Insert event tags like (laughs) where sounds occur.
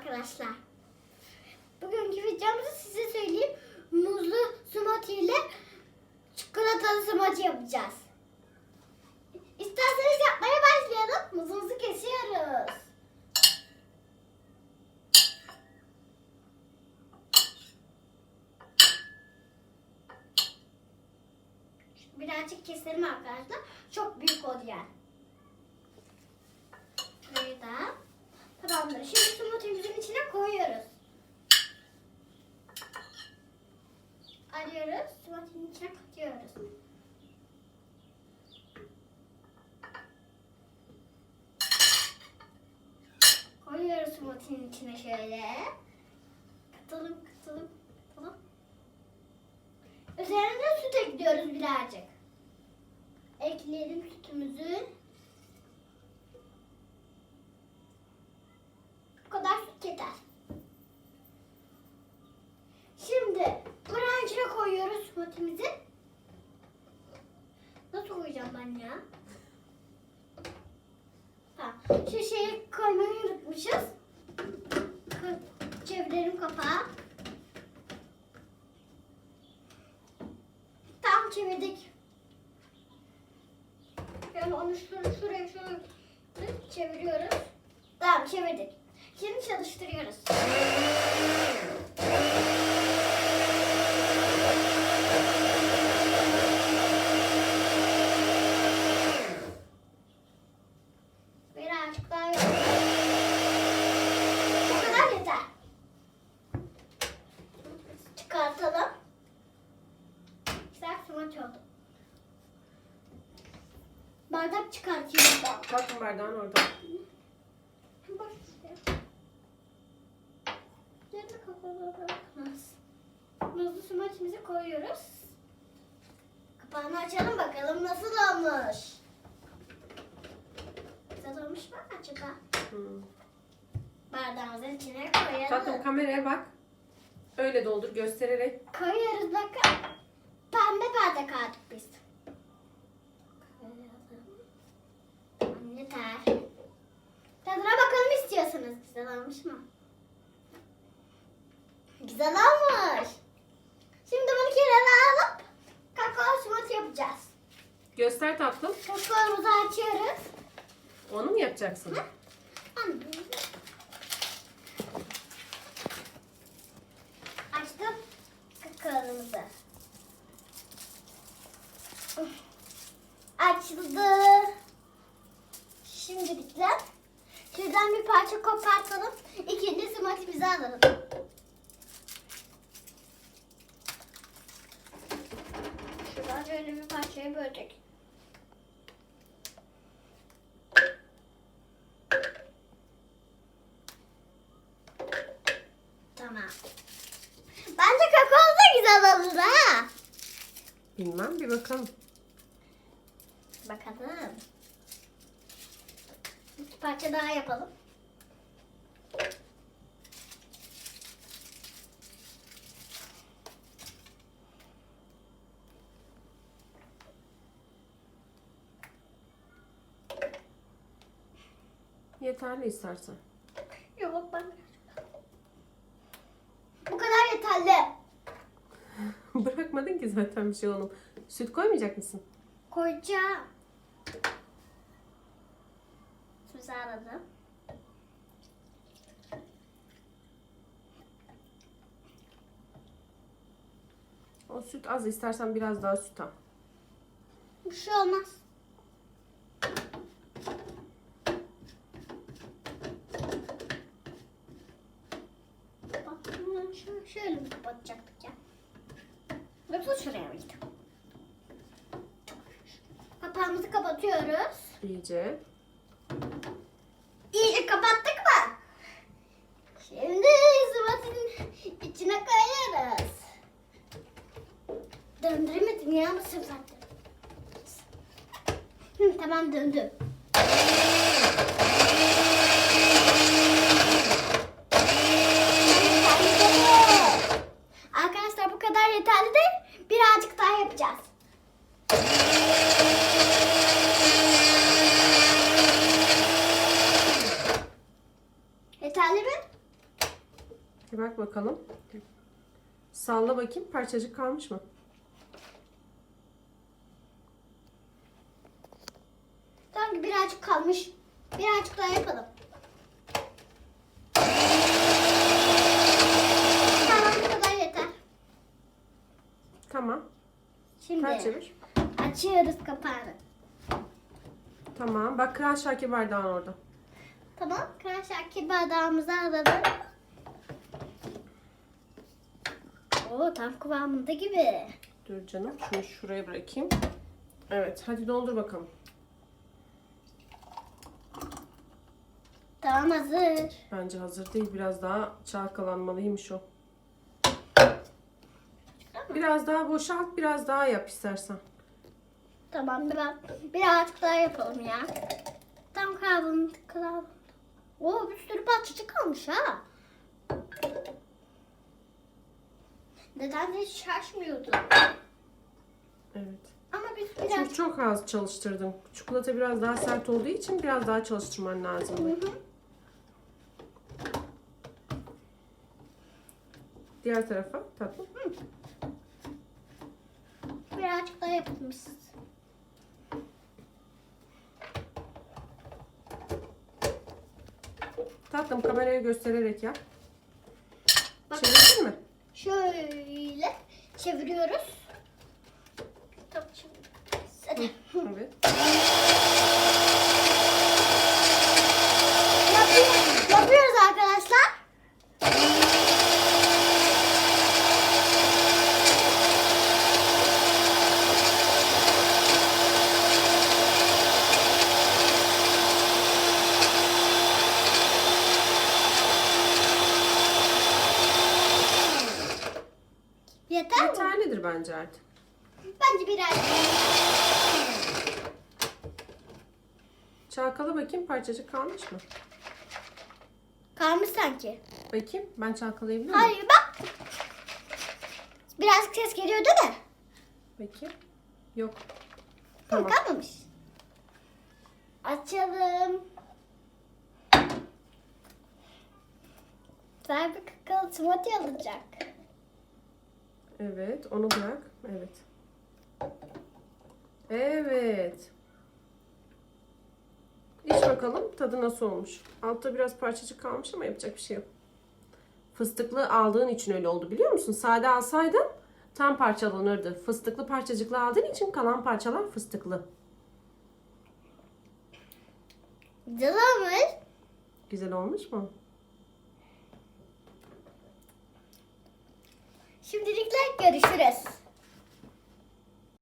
arkadaşlar. Bugünkü videomuzu size söyleyeyim. Muzlu smoothie ile çikolatalı smoothie yapacağız. İsterseniz yapmaya başlayalım. Muzumuzu kesiyoruz. Birazcık keselim arkadaşlar. Çok büyük oldu yani. Şurayı da. Tamamdır. Şimdi smoothie'mizin içine koyuyoruz. Alıyoruz. Smoothie'nin içine katıyoruz. Koyuyoruz smoothie'nin içine şöyle. Katalım, katalım, katalım. Üzerine süt ekliyoruz birazcık. Ekleyelim sütümüzü. Kadar süt yeter. Şimdi buranın içine koyuyoruz smoothie'mizi. Nasıl koyacağım ben ya? Ha, şu şeyi koymayı unutmuşuz. Çevirelim kapağı. Tam çevirdik. Yani onu şuraya, şuraya çeviriyoruz. Tamam çevirdik. Şimdi çalıştırıyoruz. Birazcık daha yok. Bu kadar. Çıkartalım. Güzel oldu. Bardak çıkartıyorum da. Bakın bardağın orada. Bırakmaz. Muzlu smaçımızı koyuyoruz. Kapağını açalım bakalım nasıl olmuş. Güzel olmuş mu acaba? Hmm. Bardağımızın içine koyalım. Tatlım kameraya bak. Öyle doldur göstererek. Koyuyoruz bakın. Pembe bardak aldık biz. Koyalım. Yeter. Tadına bakalım istiyorsanız. Güzel olmuş mu? Güzel olmuş. Şimdi bunu kenara alıp kakao smoothie yapacağız. Göster tatlım. Kakaomuzu açıyoruz. Onu mu yapacaksın? Anne. Açtım kakaomuzu. Açıldı. Şimdilikle şuradan bir parça kopartalım. İkinci smoothie'mizi alalım. Şuradan şöyle bir parçaya bölecek. Tamam. Bence kakao da güzel olur ha. Bilmem bir bakalım. Bakalım. Bir parça daha yapalım. Yeterli istersen. Yok ben Bu kadar yeterli. (laughs) Bırakmadın ki zaten bir şey oğlum. Süt koymayacak mısın? Koyacağım. Tuzu alalım. O süt az istersen biraz daha süt al. Bir şey olmaz. Bak bunu şö- şöyle mi kapatacaktık ya? Yoksa şuraya mıydı? Kapağımızı kapatıyoruz. İyice. İyice kapattık mı? Şimdi sıvatın içine koyuyoruz. Döndüremedim ya bu sefer. Hı, tamam döndü. Arkadaşlar bu kadar yeterli de birazcık daha yapacağız. Yeterli mi? Bir bak bakalım. Salla bakayım parçacık kalmış mı? Sanki birazcık kalmış. Birazcık daha yapalım. Tamam bu kadar yeter. Tamam. Şimdi Ters çevir. açıyoruz kapağını. Tamam. Bak kral şarkı bardağın orada. Tamam. Kral şarkı bardağımızı alalım. Oo tam kıvamında gibi. Dur canım. Şunu şuraya bırakayım. Evet. Hadi doldur bakalım. Tamam hazır. Bence hazır değil. Biraz daha çalkalanmalıymış o. Biraz daha boşalt. Biraz daha yap istersen. Tamam biraz, birazcık daha yapalım ya. Tam kıvamında kıvamında. Oo bir sürü parçacık kalmış ha. Neden hiç şaşmıyordu. Evet. Ama biz Çünkü biraz... çok az çalıştırdın. Çikolata biraz daha sert olduğu için biraz daha çalıştırman Hı lazım. hı. Diğer tarafa tatlım. Birazcık daha yapmışız. Tatlım kameraya göstererek yap. Bak. Çevirdin mi? Şöyle çeviriyoruz. Tamam şimdi. Hadi. Evet. (laughs) Yapıyoruz, yapıyoruz arkadaşlar. Yeter mi? Yeterlidir bence artık. Bence biraz. Çalkala bakayım parçacık kalmış mı? Kalmış sanki. Bakayım ben çalkalayabilir miyim? Hayır bak. Biraz ses geliyor değil mi? Bakayım. Yok. Tamam. Kalmamış. Açalım. Bir kakalı smoothie alacak. Evet onu bırak. Evet. Evet. İç bakalım tadı nasıl olmuş. Altta biraz parçacık kalmış ama yapacak bir şey yok. Fıstıklı aldığın için öyle oldu biliyor musun? Sade alsaydın tam parçalanırdı. Fıstıklı parçacıklı aldığın için kalan parçalar fıstıklı. Güzel olmuş. Güzel olmuş mu? Şimdilikle görüşürüz.